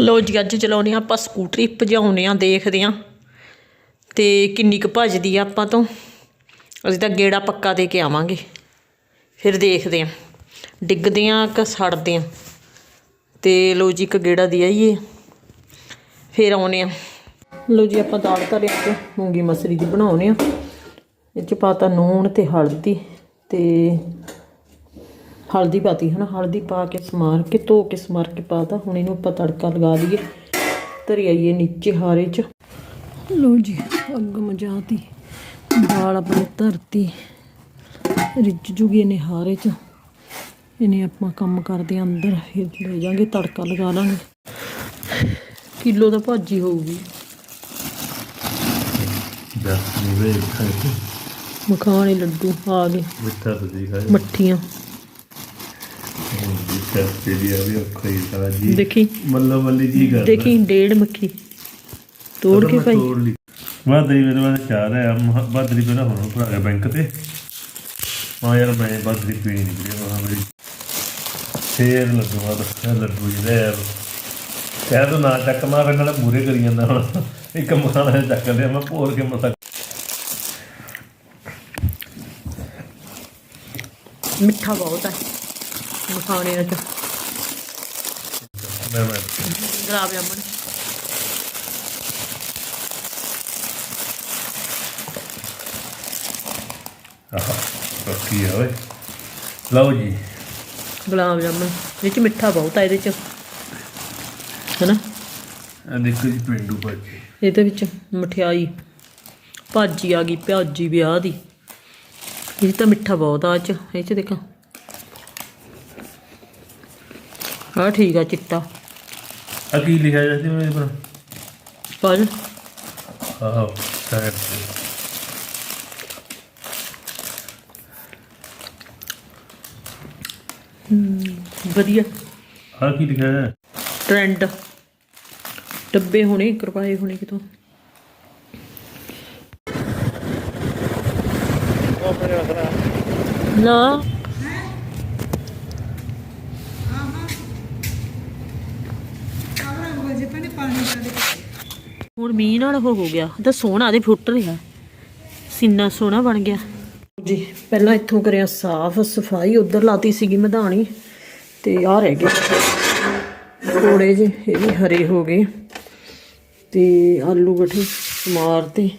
ਲੋ ਜੀ, ਅੱਜ ਚਲਾਉਨੇ ਆਪਾਂ ਸਕੂਟਰੀ ਭਜਾਉਨੇ ਆ ਦੇਖਦੇ ਆ ਤੇ ਕਿੰਨੀ ਕੁ ਭੱਜਦੀ ਆ ਆਪਾਂ ਤੋਂ। ਅਸੀਂ ਤਾਂ ਗੇੜਾ ਪੱਕਾ ਦੇ ਕੇ ਆਵਾਂਗੇ। ਫਿਰ ਦੇਖਦੇ ਆ ਡਿੱਗਦੇ ਆ ਕਿ ਸੜਦੇ ਆ ਤੇ ਲੋ ਜੀ, ਇੱਕ ਗੇੜਾ ਦੇ ਆਈਏ ਫਿਰ ਆਉਨੇ ਆ ਲੋ ਜੀ, ਆਪਾਂ ਦਾਲ ਧਰੇ ਤੇ ਮੂੰਗੀ ਮਸਰੀ ਦੀ ਬਣਾਉਨੇ ਆ ਇਹ ਚ ਪਾਤਾ ਨੂਣ ਤੇ ਹਲਦੀ ਤੇ ਹਲਦੀ ਪਾਤੀ ਹਨਾ ਹਲਦੀ ਪਾ ਕੇ ਸਮਾਰ ਕੇ ਧੋ ਕੇ ਸਮਾਰ ਕੇ ਪਾਤਾ ਹੁਣ ਇਹਨੂੰ ਆਪਾਂ ਤੜਕਾ ਲਗਾ ਦਈਏ ਧਰੀ ਆਈਏ ਨੀਚੇ ਹਾਰੇ ਚ। ਲੋ ਜੀ ਅੱਗ ਮਜਾਤੀ ਦਾਲ ਆਪਣੀ ਧਰਤੀ ਰਿੱਝ ਜੂਗੀ ਇਹਨੇ ਹਾਰੇ ਚ। ਇਹਨੇ ਆਪਾਂ ਕੰਮ ਕਰਦੇ ਅੰਦਰ ਫਿਰ ਲੈ ਜਾਾਂਗੇ ਤੜਕਾ ਲਗਾ ਲਾਂਗੇ। ਕਿਲੋ ਦਾ ਭਾਜੀ ਹੋਊਗੀ। ਦਸ ਨਿਵੇ ਖਾਏ ਮਖਾਣੇ ਲੱਡੂ ਆ ਗਏ। ਮਿੱਠਾ ਤੁਸੀਂ ਖਾਏ ਮੱਠੀਆਂ। ਸਸਤੇ ਦੀ ਆ ਵੀ ਔਖਾ ਹੀ ਸਾਰਾ ਜੀ। ਦੇਖੀ। ਮੱਲੋ ਮੱਲੀ ਜੀ ਕਰਦਾ ਦੇਖੀ ਡੇਢ ਮੱਖੀ ਤੋੜ ਕੇ ਮੈਂ ਭਾਈ। ਤੋੜ ਲਈ। ਬਾਦਰੀ ਮੇਰੇ ਬਾਅਦ ਚਾਹ ਰਿਹਾ ਬਾਦਰੀ ਪਹਿਲਾਂ ਹੁਣ ਭਰਾ ਗਿਆ ਬੈਂਕ ਤੇ। ਮਾ ਯਾਰ ਮੈਂ ਬਾਦਰੀ ਪੀਣੀ ਨਹੀਂ ਵੀਰੇ ਮਾ ਮੇਰੀ ਫੇਰ ਲੱਗੂਗਾ ਤਾਂ ਲੱਡੂ ਜਿਹੜਾ ਯਾਰ ਕਹਿ ਤੂੰ ਨਾ ਚੱਕ ਮਾਰਨ ਨਾਲ ਮੂਰੇ ਕਰੀ ਜਾਂਦਾ ਹੁਣ। ਇੱਕ ਮਖਾਣਾ ਚੱਕ ਲਿਆ ਮੈਂ ਭੋਰ ਕੇ ਮਸਾ ਮਿੱਠਾ ਬਹੁਤ ਹੈ ਚ ਮੈਂ ਮੈਂ ਗੁਲਾਬ ਜਾਮਣ। ਆਹ ਪੱਕੀ ਆ ਓਏ। ਲਓ ਜੀ। ਗੁਲਾਬ ਜਾਮਣ। ਇਹ ਚ ਮਿੱਠਾ ਬਹੁਤ ਹੈ ਇਹਦੇ ਚ। ਹੈਨਾ? ਆ ਦੇਖੋ ਜੀ ਪਿੰਡੂ ਭਾਜੀ। ਇਹਦੇ ਵਿੱਚ ਮਠਿਆਈ। ਭਾਜੀ ਆ ਗਈ ਭਾਜੀ ਵਿਆਹ ਦੀ। ਇਹ ਤਾਂ ਮਿੱਠਾ ਬਹੁਤ ਆ ਚ ਇਹ ਚ ਦੇਖਾਂ। ਹਾਂ ਠੀਕ ਆ ਚਿੱਟਾ। ਆ ਕੀ ਲਿਖਿਆ ਜਾਂਦਾ ਮੇਰੇ ਪਰ ਪਾਜ ਆਹ ਤੇ ਵਧੀਆ। ਆ ਕੀ ਲਿਖਿਆ ਹੈ ਟ੍ਰੈਂਡ। ਡੱਬੇ ਹੋਣੇ ਕਰਵਾਏ ਹੋਣੇ ਕਿਤੋਂ। ਨਾ। ਹੁਣ ਮੀਂਹ ਨਾਲ ਉਹ ਹੋ ਗਿਆ। ਤਾਂ ਸੋਹਣਾ ਦੇ ਫੁੱਟ ਰਿਹਾ। ਸਿੰਨਾ ਸੋਹਣਾ ਬਣ ਗਿਆ। ਜੀ, ਪਹਿਲਾਂ ਇੱਥੋਂ ਕਰਿਆ ਸਾਫ਼ ਸਫ਼ਾਈ, ਉਧਰ ਲਾਤੀ ਸੀਗੀ ਮਧਾਣੀ। ਤੇ ਆ ਰਹਿ ਗਏ। ਥੋੜੇ ਜਿਹੇ ਇਹ ਵੀ ਹਰੇ ਹੋ ਗਏ। ਤੇ ਆਲੂ ਗਠੇ ਮਾਰਤੇ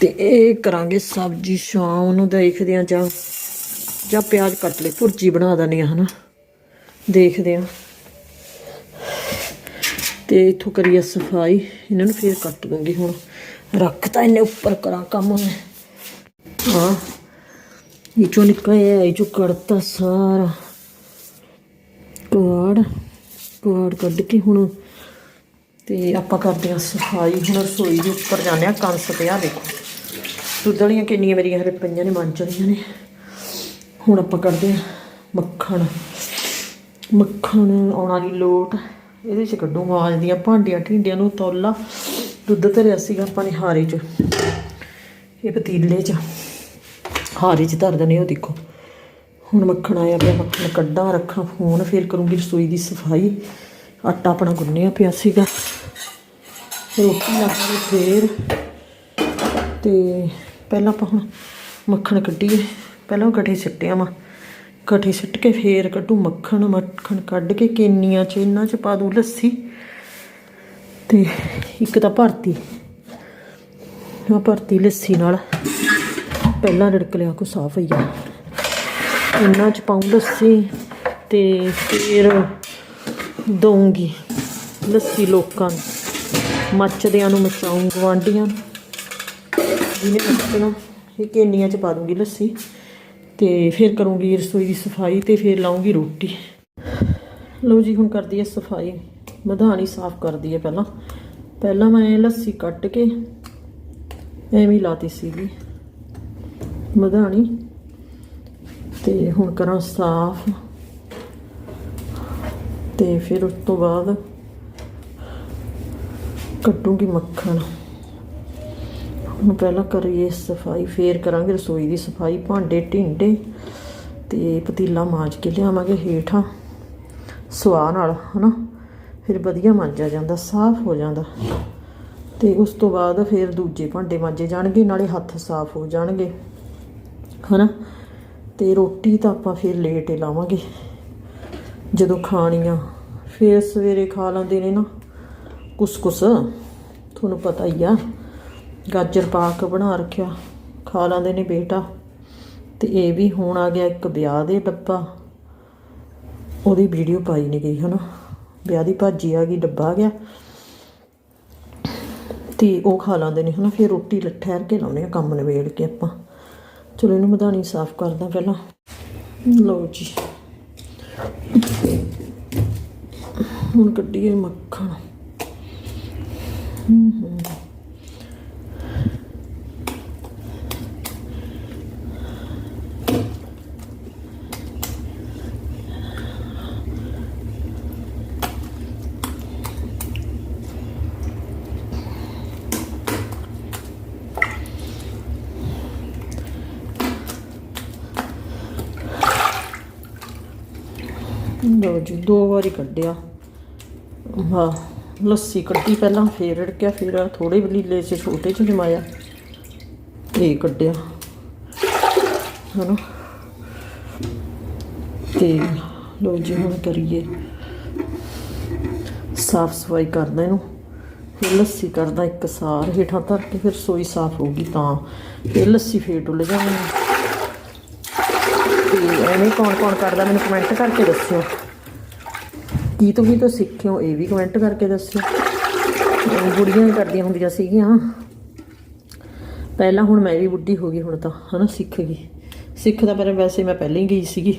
ਤੇ। ਇਹ ਕਰਾਂਗੇ ਸਬਜ਼ੀ ਸ਼ਾਮ ਨੂੰ ਦੇਖਦੇ ਆ ਜਾਂ ਜਾਂ ਪਿਆਜ਼ ਕੱਟ ਲੈ ਭੁਰਜੀ ਬਣਾ ਦਨੀ ਆ, ਹਨਾ। ਦੇਖਦੇ ਆ। ਤੇ ਇਥੋਂ ਕਰੀਏ ਸਫ਼ਾਈ। ਇਹਨਾਂ ਨੂੰ ਫੇਰ ਕੱਟ ਦੂੰਗੀ ਹੁਣ। ਰੱਖਤਾ ਇਹਨੇ ਉੱਪਰ ਕਰਾਂ ਕੰਮ ਮੈਂ ਹਾਂ। ਇਹ ਚੋਂ ਨਿਕਲਿਆ ਇਹ ਚੋਂ ਕੱਢਤਾ ਸਾਰਾ। ਕੁਆੜ ਕੁਆੜ ਕੱਢ ਕੇ ਹੁਣ ਤੇ ਆਪਾਂ ਕਰਦੇ ਹਾਂ ਸਫ਼ਾਈ। ਹੁਣ ਰਸੋਈ ਦੇ ਉੱਪਰ ਜਾਂਦੇ ਆ ਕੰਸ ਤੇ ਆ ਦੇਖੋ। ਦੁੱਧ ਵਾਲੀਆਂ ਕਿੰਨੀਆਂ ਮੇਰੀਆਂ ਹਰੇ ਪਈਆਂ ਨੇ ਮਾਂਜਣੀਆਂ ਨੇ। ਹੁਣ ਆਪਾਂ ਕਰਦੇ ਆ ਮੱਖਣ। ਮੱਖਣ ਆਉਣਾ ਦੀ ਲੋਟ। ਇਹਦੇ ਚ ਕੱਢੂ ਮਾਜ ਦੀਆਂ ਭਾਂਡੀਆਂ ਢੀਂਡਿਆਂ ਨੂੰ ਤੌਲਾ, ਦੁੱਧ ਧਰਿਆ ਸੀਗਾ ਆਪਾਂ ਨੇ ਹਾਰੇ ਚ। ਇਹ ਪਤੀਲੇ ਚ। ਹਾਰੇ ਚ ਧਰ ਦਨੇ ਉਹ ਦੇਖੋ। ਹੁਣ ਮੱਖਣ ਆਇਆ ਪਿਆ, ਮੱਖਣ ਕੱਢਾਂ, ਰੱਖਾਂ, ਫੋਨ ਫਿਰ ਕਰੂੰਗੀ ਰਸੋਈ ਦੀ ਸਫ਼ਾਈ। ਆਟਾ ਆਪਣਾ ਗੁੰਨਿਆ ਪਿਆ ਸੀਗਾ। ਰੋਟੀ ਲਾਵਾਂਗੇ ਫੇਰ। ਤੇ ਪਹਿਲਾਂ ਆਪਾਂ ਹੁਣ ਮੱਖਣ ਕੱਢੀਏ। ਪਹਿਲਾਂ ਕਠੇ ਸਿੱਟਿਆ ਵਾ। ਕਠੇ ਸਿੱਟ ਕੇ ਫੇਰ ਕੱਢੂ ਮੱਖਣ ਮੱਖਣ ਕੱਢ ਕੇ ਕੇਨੀਆਂ ਚ ਇਹਨਾਂ ਚ ਪਾ ਦੂ ਲੱਸੀ ਤੇ ਇੱਕ ਤਾਂ ਭਰਤੀ। ਆ ਭਰਤੀ ਲੱਸੀ ਨਾਲ। ਪਹਿਲਾਂ ਰੜਕ ਲਿਆ ਕੋ ਸਾਫ਼ ਹੀ ਆ ਇਹਨਾਂ ਚ ਪਾਉਂ ਲੱਸੀ ਤੇ ਫਿਰ ਦਊਂਗੀ ਲੱਸੀ ਲੋਕਾਂ ਨੂੰ। ਮੱਚਦਿਆਂ ਨੂੰ ਮਚਾਉਂ ਗਵਾਂਡੀਆਂ ਨੂੰ। ਜਿਹਨੇ ਮੱਚਣਾ ਇਹ ਕੇਨੀਆਂ ਚ ਪਾ ਦੂੰਗੀ ਲੱਸੀ ਤੇ ਫਿਰ ਕਰੂੰਗੀ ਰਸੋਈ ਦੀ ਸਫ਼ਾਈ ਤੇ ਫਿਰ ਲਾਉਂਗੀ ਰੋਟੀ। ਲਓ ਜੀ, ਹੁਣ ਕਰਦੀ ਹੈ ਸਫ਼ਾਈ। ਮਧਾਣੀ ਸਾਫ਼ ਕਰਦੀ ਹੈ ਪਹਿਲਾਂ। ਪਹਿਲਾਂ ਮੈਂ ਲੱਸੀ ਕੱਟ ਕੇ ਐਵੇਂ ਲਾਤੀ ਸੀਗੀ। ਮਧਾਣੀ ਤੇ ਹੁਣ ਕਰਾਂ ਸਾਫ਼। ਤੇ ਫਿਰ ਉਸ ਤੋਂ ਬਾਅਦ ਕੱਟੂਗੀ ਮੱਖਣ। ਹੁਣ ਪਹਿਲਾਂ ਕਰੀਏ ਸਫ਼ਾਈ, ਫੇਰ ਕਰਾਂਗੇ ਰਸੋਈ ਦੀ ਸਫ਼ਾਈ। ਭਾਂਡੇ, ਢਿੰਡੇ ਤੇ ਪਤੀਲਾ ਮਾਜ ਕੇ ਲਿਆਵਾਂਗੇ ਹੇਠਾਂ। ਸਵਾਹ ਨਾਲ, ਹਨਾ? ਫਿਰ ਵਧੀਆ ਮਾਂਜਿਆ ਜਾਂਦਾ, ਸਾਫ਼ ਹੋ ਜਾਂਦਾ। ਤੇ ਉਸ ਤੋਂ ਬਾਅਦ ਫਿਰ ਦੂਜੇ ਭਾਂਡੇ ਮਾਂਜੇ ਜਾਣਗੇ, ਨਾਲੇ ਹੱਥ ਸਾਫ਼ ਹੋ ਜਾਣਗੇ, ਹਨਾ? ਤੇ ਰੋਟੀ ਤਾਂ ਆਪਾਂ ਫਿਰ ਲੇਟ ਹੀ ਲਾਵਾਂਗੇ, ਜਦੋਂ ਖਾਣੀ ਆ ਫਿਰ ਸਵੇਰੇ ਖਾ ਲੈਂਦੇ ਨੇ ਨਾ ਕੁਸ ਕੁਸ ਤੁਹਾਨੂੰ ਪਤਾ ਹੀ ਆ, ਗਾਜਰ ਪਾਕ ਬਣਾ ਰੱਖਿਆ, ਖਾ ਲੈਂਦੇ ਨੇ ਬੇਟਾ। ਤੇ ਇਹ ਵੀ ਹੁਣ ਆ ਗਿਆ ਇੱਕ ਵਿਆਹ ਦੇ ਡੱਬਾ। ਉਹਦੀ ਵੀਡੀਓ ਪਾਈ ਨਹੀਂ ਗਈ ਹਨਾ। ਵਿਆਹ ਦੀ ਭਾਜੀ ਆ ਗਈ, ਡੱਬਾ ਆ ਗਿਆ। ਤੇ ਉਹ ਖਾ ਲਾਂਦੇ ਨੇ ਹਨਾ, ਫਿਰ ਰੋਟੀ ਠਹਿਰ ਕੇ ਲਾਉਨੇ ਆ ਕੰਮ ਨਿਬੇੜ ਕੇ ਆਪਾਂ। ਚਲੋ ਇਹਨੂੰ ਮਧਾਣੀ ਸਾਫ਼ ਕਰਦਾ ਪਹਿਲਾਂ। ਲਓ ਜੀ। ਹੁਣ ਕੱਢੀਏ ਮੱਖਣ। ਹੂੰ ਹੂੰ। ਲੋ ਜੀ, ਦੋ ਵਾਰੀ ਕੱਢਿਆ। ਹਾਂ ਲੱਸੀ ਕੱਢੀ ਪਹਿਲਾਂ, ਫੇਰ ਰੜਕਿਆ, ਫਿਰ ਥੋੜੇ ਬਲੀਲੇ ਚ ਛੋਟੇ ਚ ਜਮਾਇਆ ਇਹ ਕੱਢਿਆ। ਹਨਾ? ਤੇ ਲੋ ਜੀ, ਹੁਣ ਕਰੀਏ। ਸਾਫ਼ ਸਫ਼ਾਈ ਕਰਦਾ ਇਹਨੂੰ। ਫਿਰ ਲੱਸੀ ਕਰਦਾ ਇੱਕ ਸਾਰ ਹੇਠਾਂ ਧਰ ਕੇ, ਫਿਰ ਸੋਈ ਸਾਫ਼ ਹੋ ਗਈ ਤਾਂ। ਫਿਰ ਲੱਸੀ ਫੇਰ ਡੁੱਲ ਜਾਣੀ ਐਵੇਂ ਕੌਣ ਕੌਣ ਕਰਦਾ, ਮੈਨੂੰ ਕਮੈਂਟ ਕਰਕੇ ਦੱਸਿਓ। ਕੀ ਤੁਸੀਂ ਕੀ ਤੋਂ ਸਿੱਖਿਓ ਇਹ ਵੀ ਕਮੈਂਟ ਕਰਕੇ ਦੱਸਿਓ। ਬੁੜੀਆਂ ਵੀ ਕਰਦੀਆਂ ਹੁੰਦੀਆਂ ਸੀਗੀਆਂ। ਪਹਿਲਾਂ ਹੁਣ ਮੈਂ ਵੀ ਬੁੱਢੀ ਹੋ ਗਈ, ਹੁਣ ਤਾਂ, ਹਨਾ, ਸਿੱਖ ਗਈ। ਸਿੱਖ ਤਾਂ ਪਰ ਵੈਸੇ ਮੈਂ ਪਹਿਲਾਂ ਹੀ ਗਈ ਸੀਗੀ।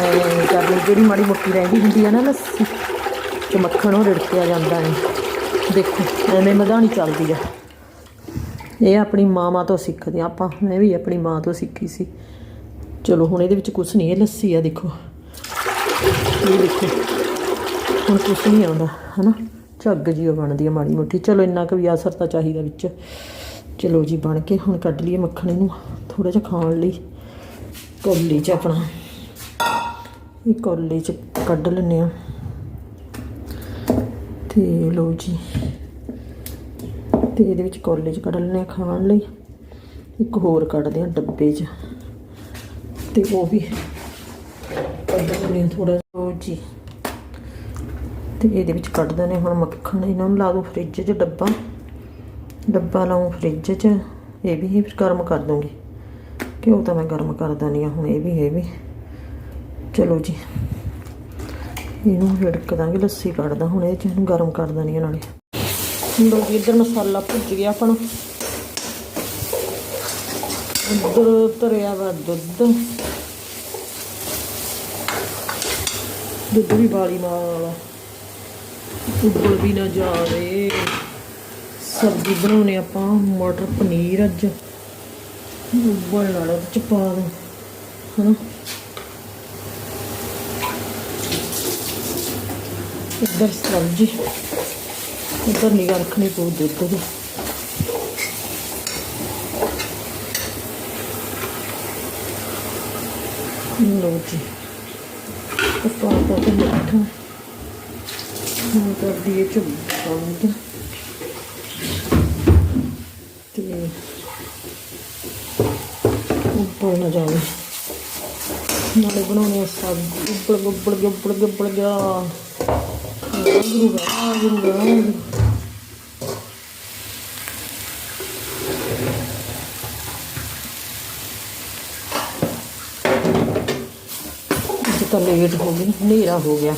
ਐਵੇਂ ਕਰਨੀ ਜਿਹੜੀ ਮਾੜੀ ਮੋਟੀ ਰਹਿੰਦੀ ਹੁੰਦੀ ਆ ਨਾ ਲੱਸੀ ਤੇ ਮੱਖਣ ਉਹ ਰਿੜਕਿਆ ਜਾਂਦਾ ਹੈ ਦੇਖੋ, ਐਵੇਂ ਮਧਾਣੀ ਚੱਲਦੀ ਆ। ਇਹ ਆਪਣੀ ਮਾਂ ਤੋਂ ਸਿੱਖਦੇ ਹਾਂ ਆਪਾਂ। ਮੈਂ ਵੀ ਆਪਣੀ ਮਾਂ ਤੋਂ ਸਿੱਖੀ ਸੀ। ਚਲੋ, ਹੁਣ ਇਹਦੇ ਵਿੱਚ ਕੁਝ ਨਹੀਂ ਹੈ ਲੱਸੀ ਆ ਦੇਖੋ। ਇਹ ਦੇਖੋ, ਹੁਣ ਕੁਝ ਨਹੀਂ ਆਉਂਦਾ, ਹਨਾ? ਝੱਗ ਜੀ ਉਹ ਬਣਦੀ ਹੈ ਮਾੜੀ ਮੋਟੀ। ਚਲੋ, ਇੰਨਾ ਕੁ ਵੀ ਅਸਰ ਤਾਂ ਚਾਹੀਦਾ ਵਿੱਚ। ਚਲੋ ਜੀ, ਬਣ ਕੇ ਹੁਣ ਕੱਢ ਲਈਏ ਮੱਖਣ ਇਹਨੂੰ ਥੋੜਾ ਜਿਹਾ ਖਾਣ ਲਈ। ਕੌਲੀ 'ਚ ਆਪਣਾ। ਇਹ ਕੌਲੀ 'ਚ ਕੱਢ ਲੈਂਦੇ ਆ। ਤੇ ਲੋ ਜੀ। ਤੇ ਇਹਦੇ ਵਿੱਚ ਕੌਲੀ 'ਚ ਕੱਢ ਲੈਂਦੇ ਆ ਖਾਣ ਲਈ। ਇੱਕ ਹੋਰ ਕੱਢਦੇ ਆ ਡੱਬੇ 'ਚ। ਤੇ ਉਹ ਵੀ ਕੱਢ ਲੈਂਦੇ ਥੋੜਾ ਲੋ ਜੀ। ਤੇ ਇਹਦੇ ਵਿੱਚ ਕੱਢ ਦਿੰਦੇ ਹੁਣ ਮੱਖਣ ਇਹਨਾਂ ਨੂੰ ਲਾ ਦੂੰ ਫ੍ਰਿਜ 'ਚ ਡੱਬਾ। ਡੱਬਾ ਲਾਉਂ ਫ੍ਰਿਜ 'ਚ। ਇਹ ਵੀ ਫਿਰ ਗਰਮ ਕਰ ਦੂੰਗੀ। ਘਿਓ ਤਾਂ ਮੈਂ ਗਰਮ ਕਰ ਦਣੀ ਆ ਹੁਣ। ਇਹ ਵੀ ਇਹ ਵੀ। ਚਲੋ ਜੀ। ਇਹਨੂੰ ਹਿੜਕ ਦਾਂਗੇ, ਲੱਸੀ ਕੱਢਦਾ ਹੁਣ ਇਹ ਚ। ਇਹਨੂੰ ਗਰਮ ਕਰ ਦਣੀ ਆ ਨਾਲੇ। ਲੋ ਇੱਧਰ ਮਸਾਲਾ ਭੁੱਜ ਗਿਆ ਆਪਣਾ। ਉੱਧਰ ਧਰਿਆ ਵਾ ਦੁੱਧ। ਦੁੱਧ ਵੀ ਬਾਲੀ ਮਾਲ ਉੱਬਲ ਵੀ ਨਾ ਜਾਵੇ। ਸਬਜ਼ੀ ਬਣਾਉਣੇ ਆਪਾਂ ਮਟਰ ਪਨੀਰ ਅੱਜ। ਉੱਬਲ ਨਾਲ ਉਹਦੇ ਚ ਪਾ ਦੋ, ਹਨਾ। ਇੱਧਰ ਸਬਜ਼ੀ। ਇੱਧਰ ਨਿਗਾਹ ਰੱਖਣੀ ਪਊ ਦੁੱਧ ਦੀ ਲੋ ਜੀ ਪਪਾ ਪਾ ਕੇ ਮਿੱਠਾ ਹੁਣ ਕਰ ਦਈਏ ਚੁੱਪ ਬੰਦ ਤੇ ਉੱਪਰ ਨਾ ਜਾਵੇ ਨਾਲੇ ਬਣਾਉਣੇ ਆ ਸਬਜ਼ੀ ਉੱਪਰ ਉੱਪਰ ਗਿਆ ਉੱਪਰ ਗਿਆ ਉੱਪਰ ਗਿਆ ਗੁਰੂ ਗਾ ਗੁਰੂ ਗਾ ਅੱਜ ਤਾਂ ਲੇਟ ਹੋ ਗਈ ਹਨੇਰਾ ਹੋ ਗਿਆ।